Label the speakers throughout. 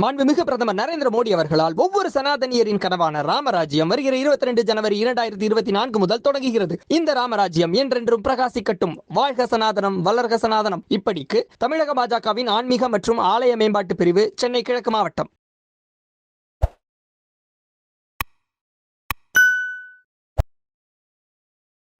Speaker 1: மாண்புமிகு பிரதமர் நரேந்திர மோடி அவர்களால் ஒவ்வொரு சனாதனியரின் கனவான ராமராஜ்யம் வருகிற இருபத்தி ரெண்டு ஜனவரி இரண்டாயிரத்தி இருபத்தி நான்கு முதல் தொடங்குகிறது. இந்த ராமராஜ்யம் என்றென்றும் பிரகாசிக்கட்டும். வாழ்க சனாதனம் வளர்க சனாதனம். இப்படிக்கு தமிழக பாஜகவின் ஆன்மீக மற்றும் ஆலய மேம்பாட்டு பிரிவு சென்னை கிழக்கு மாவட்டம்.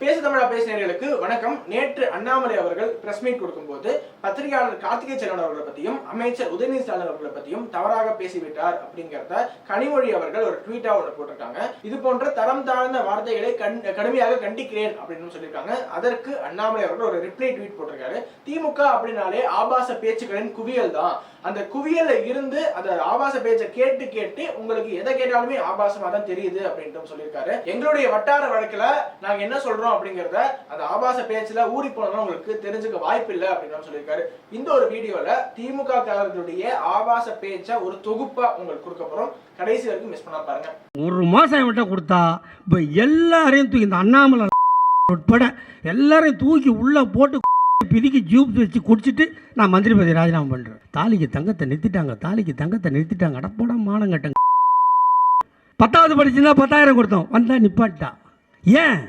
Speaker 2: பேசு தமிழா பேசினர்களுக்கு வணக்கம். நேற்று அண்ணாமலை அவர்கள் பிரஸ் மீட் கொடுக்கும்போது பத்திரிகையாளர் கார்த்திகை செல்வன் அவர்களை பத்தியும் அமைச்சர் உதயநிதி ஸ்டாலின் அவர்களை பத்தியும் தவறாக பேசிவிட்டார் அப்படிங்கிறத கனிமொழி அவர்கள் ஒரு ட்வீட்டா ஒன்று போட்டிருக்காங்க. இது போன்ற தரம் தாழ்ந்த வார்த்தைகளை கண் கடுமையாக கண்டிக்கிறேன் அப்படின்னு சொல்லியிருக்காங்க. அதற்கு அண்ணாமலை அவர்கள் ஒரு ரிப்ளை ட்வீட் போட்டிருக்காரு. திமுக அப்படின்னாலே ஆபாச பேச்சுக்களின் குவியல் தான். அந்த குவியல இருந்து அந்த ஆபாச பேச்சை கேட்டு கேட்டு உங்களுக்கு எதை கேட்டாலுமே ஆபாசமா தான் தெரியுது அப்படின்ட்டு சொல்லியிருக்காரு. எங்களுடைய வட்டார வழக்குல நாங்க என்ன சொல்றோம் அப்படிங்கறத அந்த ஆபாச பேச்சுல ஊறி போனதும் உங்களுக்கு தெரிஞ்சுக்க வாய்ப்பு இல்லை அப்படின்னு சொல்லியிருக்காரு. இந்த ஒரு வீடியோல திமுக காரர்களுடைய ஆபாச பேச்சை ஒரு தொகுப்பா உங்களுக்கு கொடுக்க போறோம். கடைசி வரைக்கும் மிஸ் பண்ண பாருங்க.
Speaker 3: ஒரு மாதம் என்கிட்ட கொடுத்தா இப்போ எல்லாரையும் தூக்கி இந்த அண்ணாமலை உட்பட எல்லாரையும் தூக்கி உள்ளே போட்டு பிதுக்கி ஜூப் வச்சு குடிச்சிட்டு நான் மந்திரி பதவி ராஜினாமா பண்ணுறேன் தாலிக்கு தங்கத்தை நிறுத்திட்டாங்க தாலிக்கு தங்கத்தை நிறுத்திட்டாங்க. அடப்போட மானங்கட்டங்க பத்தாவது படிச்சுன்னா பத்தாயிரம் கொடுத்தோம். வந்தா நிப்பாட்டா. ஏன்?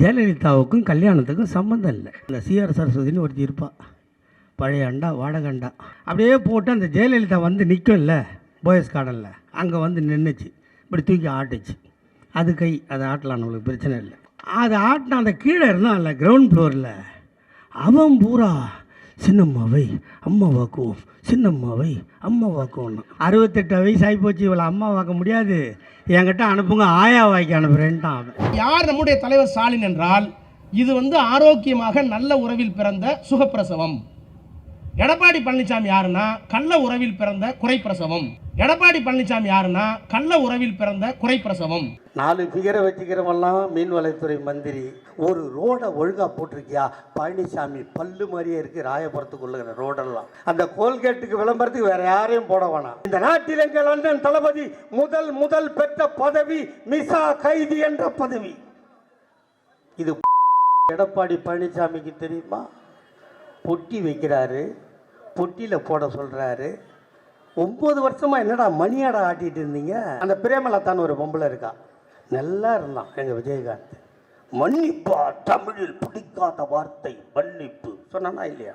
Speaker 3: ஜெயலலிதாவுக்கும் கல்யாணத்துக்கும் சம்மந்தம் இல்லை. இந்த சிஆர் சரஸ்வதினு ஒருத்தி இருப்பாள் பழைய அண்டா வாடகை அண்டா. அப்படியே போட்டு அந்த ஜெயலலிதா வந்து நிற்கும்ல போயஸ் கார்டனில் அங்கே வந்து நின்றுச்சு இப்படி தூக்கி ஆட்டுச்சு. அது கை அதை ஆட்டலாம் நம்மளுக்கு பிரச்சனை இல்லை. அது ஆட்டின அந்த கீழே இருந்தான்ல கிரவுண்ட் ஃப்ளோரில் அவன் பூரா சின்னம்மாவை அம்மாவாக்குவோம். சின்னம்மாவை அம்மாவாக்குவோம் அறுபத்தெட்டு வயசு ஆகிப்போச்சு இவளை அம்மாவாக்க முடியாது. என்கிட்ட அனுப்புங்க ஆயாவாக்கி அனுப்புகிறேன்ட்டான் அவன்.
Speaker 4: யார் நம்முடைய தலைவர் ஸ்டாலின் என்றால் இது வந்து ஆரோக்கியமாக நல்ல உறவில் பிறந்த சுகப்பிரசவம். எடப்பாடி பழனிசாமி யாருன்னா கள்ள உறவில் பிறந்த குறைப்பிரசவம். எடப்பாடி பழனிசாமி யாருன்னா கள்ள உறவில் பிறந்த குறைப்பிரசவம்.
Speaker 3: நாலு ஃபிகரை வச்சுக்கிறவெல்லாம் மீன்வளத்துறை மந்திரி. ஒரு ரோடை ஒழுங்காக போட்டிருக்கியா? பழனிசாமி பல்லு மாதிரியே இருக்கு ராயபுரத்துக்குள்ள ரோடெல்லாம் அந்த கோல்கேட்டுக்கு விளம்பரத்துக்கு வேற யாரையும் போட வேணாம். இந்த நாட்டில் எங்கள் அண்ணன் தளபதி முதல் முதல் பெற்ற பதவி மிசா கைதி என்ற பதவி. இது எடப்பாடி பழனிசாமிக்கு தெரியுமா? பொட்டி வைக்கிறாரு பொட்டியில் போட சொல்கிறாரு ஒம்பது வருஷமாக என்னடா மணியாடா ஆட்டிகிட்டு இருந்தீங்க? அந்த பிரேமலத்தான்னு ஒரு பொம்பளை இருக்கா. நல்லா இருந்தான் எங்கள் விஜயகாந்த். மன்னிப்பா தமிழில் பிடிக்காத வார்த்தை மன்னிப்பு. சொன்னானா இல்லையா?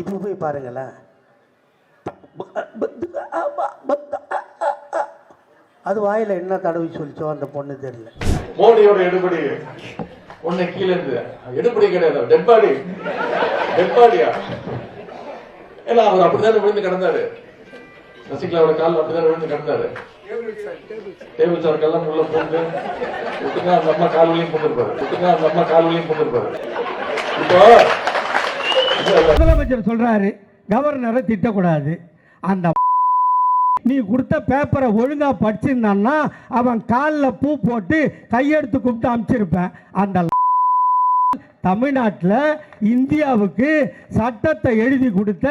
Speaker 3: இப்போ போய் பாருங்களேன். அது வாயில் என்ன தடவி சொல்லிச்சோ அந்த பொண்ணு தெரியல.
Speaker 5: மோடியோட எடுபடி. ஒண்ணு கீழே இருந்து. எடுபடி கிடையாது டெட் பாடி. டெட் பாடியா? அவர் அப்படிதான் விழுந்து கிடந்தாரு. சசிகலாவோட கால் அப்படிதான் விழுந்து கிடந்தாரு. டேபிள் சார்க்கெல்லாம் உள்ள போட்டு விட்டுங்க அந்த அம்மா கால் வழியும் போட்டுருப்பாரு விட்டுங்க அந்த அம்மா கால் வழியும் போட்டுருப்பாரு இப்போ
Speaker 3: முதலமைச்சர் சொல்றாரு கவர்னரை திட்டக்கூடாது. அந்த நீ கொடுத்த பேப்பரை ஒழுங்கா படிச்சிருந்தான்னா அவன் காலில் பூ போட்டு கையெடுத்து கூப்பிட்டு அனுப்பிச்சிருப்பேன் அந்த தமிழ்நாட்டில் இந்தியாவுக்கு சட்டத்தை எழுதி கொடுத்த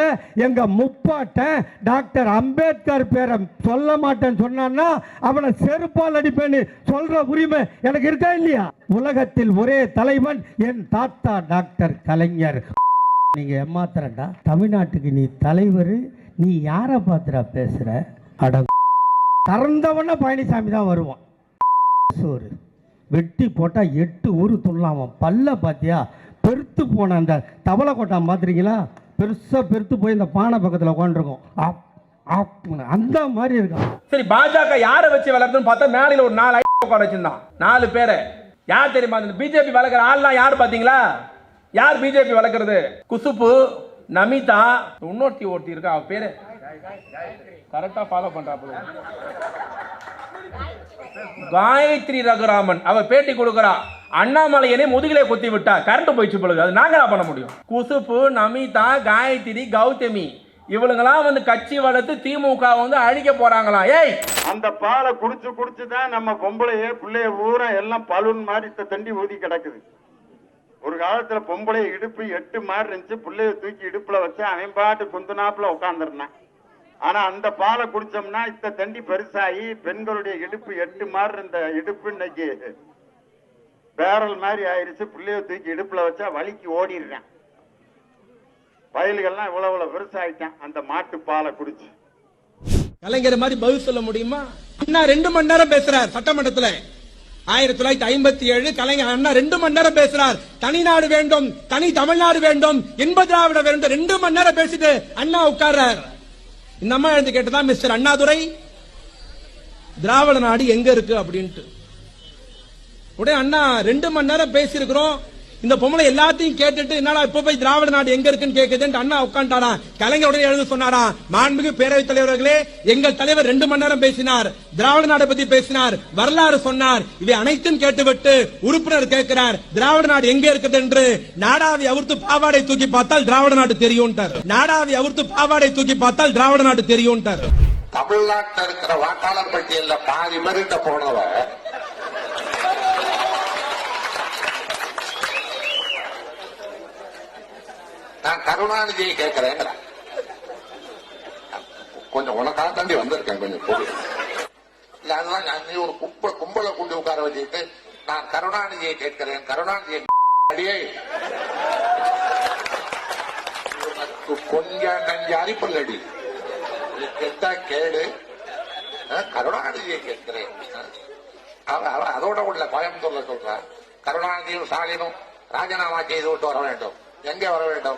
Speaker 3: எங்கள் முப்பாட்டன் டாக்டர் அம்பேத்கர் பேரை சொல்ல மாட்டேன்னு சொன்னான்னா அவனை செருப்பால் அடிப்பேன்னு சொல்கிற உரிமை எனக்கு இருக்கா இல்லையா? உலகத்தில் ஒரே தலைவன் என் தாத்தா டாக்டர் கலைஞர். நீங்கள் ஏமாத்துறடா. தமிழ்நாட்டுக்கு நீ தலைவர் நீ யாரை பார்த்துடா பேசுகிற அட கறந்தவன பழனிசாமி தான் வருவான். சோறு. வெட்டி போட்டால் எட்டு ஊரு துள்ளலாம் பல்ல பார்த்தியா பெருத்து போன அந்த தவளை கொட்டான் பார்த்துருக்கீங்களா பெருசாக பெருத்து போய் இந்த பானை பக்கத்தில் உட்காந்துருக்கும் அப் அந்த மாதிரி இருக்கும்
Speaker 6: சரி பாஜக யாரை வச்சு வளர்த்துன்னு பார்த்தா மேலையில் ஒரு நாலு உட்கார வச்சிருந்தான். நாலு பேரை. யார் தெரியுமா? அந்த பிஜேபி வளர்க்குற ஆள்லாம் யார் பாத்தீங்களா யார் பிஜேபி வளர்க்குறது? குசுப்பு நமிதா இன்னொருத்தி ஒருத்தி இருக்கா? அவ பேரு? கரெக்டா ஃபாலோ பண்ணுறா காயத்ரி ரகுராமன். அவ பேட்டி கொடுக்குறா. அண்ணாமலையனே முதுகிலே குத்தி விட்டா. கரண்ட் போயிடுச்சு பொழுது. அது நாங்களா பண்ண முடியும். குசுப்பு நமிதா காயத்ரி கௌதமி. இவளுங்கெல்லாம் வந்து கட்சி வளர்த்து திமுக வந்து அழிக்க போறாங்களாம் ஏய்!
Speaker 7: அந்த பாலை குடிச்சு குடிச்சு தான் நம்ம பொம்பளைய பிள்ளைய ஊரா எல்லாம் பலூன் மாதிரி தண்டி ஊதி கிடக்குது. ஒரு காலத்துல பொம்பளை இடுப்பு எட்டு மாதிரி இருந்துச்சு. பிள்ளைய தூக்கி இடுப்புல வச்சு அவன் பாட்டு குந்துனாப்புல உட்காந்துருந்தான் ஆனா அந்த பாலை குடிச்சோம்னா இத்த தண்டி பெருசாகி பெண்களுடைய இடுப்பு எட்டு மாதிரி இருந்த இடுப்பு இன்னைக்கு பேரல் மாதிரி ஆயிருச்சு. பிள்ளைய தூக்கி இடுப்புல வச்சா வலிக்கு ஓடிடுறேன். வயல்கள்லாம் இவ்வளவு இவ்வளவு பெருசாயிட்டான். அந்த மாட்டு பாலை குடிச்சு.
Speaker 6: கலைஞர் மாதிரி பதில் சொல்ல முடியுமா? அண்ணா ரெண்டு மணி நேரம் பேசுறார் சட்டமன்றத்துல. ஆயிரத்தி தொள்ளாயிரத்தி ஐம்பத்தி ஏழு கலைஞர் அண்ணா ரெண்டு மணி நேரம் பேசுறார். தனிநாடு வேண்டும் தனி தமிழ்நாடு வேண்டும் இன்ப திராவிட வேண்டும். ரெண்டு மணி நேரம் பேசிட்டு அண்ணா உட்கார்றார். இந்த அம்மா எழுந்து கேட்டதான் மிஸ்டர் அண்ணாதுரை திராவிட நாடு எங்க இருக்கு? அப்படின்ட்டு. உடனே அண்ணா ரெண்டு மணி நேரம் பேசியிருக்கிறோம். இந்த பொம்பளை எல்லாத்தையும் கேட்டுட்டு என்னடா இப்ப போய் திராவிட நாடு எங்க இருக்குன்னு கேக்குதுன்னு அண்ணா உட்காந்துட்டாரா கலைஞர் உடனே எழுந்து சொன்னாரா மாண்புமிகு பேரவைத் தலைவர்களே எங்கள் தலைவர் ரெண்டு மணி நேரம் பேசினார் திராவிட நாடு பத்தி பேசினார் வரலாறு சொன்னார் இவை அனைத்தும் கேட்டுவிட்டு உறுப்பினர் கேட்கிறார் திராவிட நாடு எங்க இருக்குது என்று நாடாவை அவுர்த்து பாவாடை தூக்கி பார்த்தால் திராவிட நாடு தெரியும்ட்டார். நாடாவை அவுர்த்து பாவாடை தூக்கி பார்த்தால் திராவிட நாடு தெரியும்ட்டார்.
Speaker 8: தமிழ்நாட்டில் இருக்கிற வாக்காளர் பட்டியல்ல பாதி பேருட்ட போனவ நான் கருணாநிதியை கேட்கிறேன். கொஞ்சம் உனக்காக தாண்டி வந்திருக்கேன் கொஞ்சம் பொறு இல்ல அதெல்லாம் நான் நீ ஒரு கும்ப கும்பலை கொண்டு உட்கார வச்சுட்டு நான் கருணாநிதியை கேட்கிறேன். கருணாநிதியை அடியே. கொஞ்சம் நஞ்சு அரிப்பல்லடி கெட்டா கேடு. கருணாநிதியை கேட்கிறேன். அவ- அதோட உள்ள கோயம்புத்தூர்ல சொல்ற. கருணாநிதியும் ஸ்டாலினும் ராஜினாமா செய்து விட்டு வர வேண்டும். எங்கே வர வேண்டும்?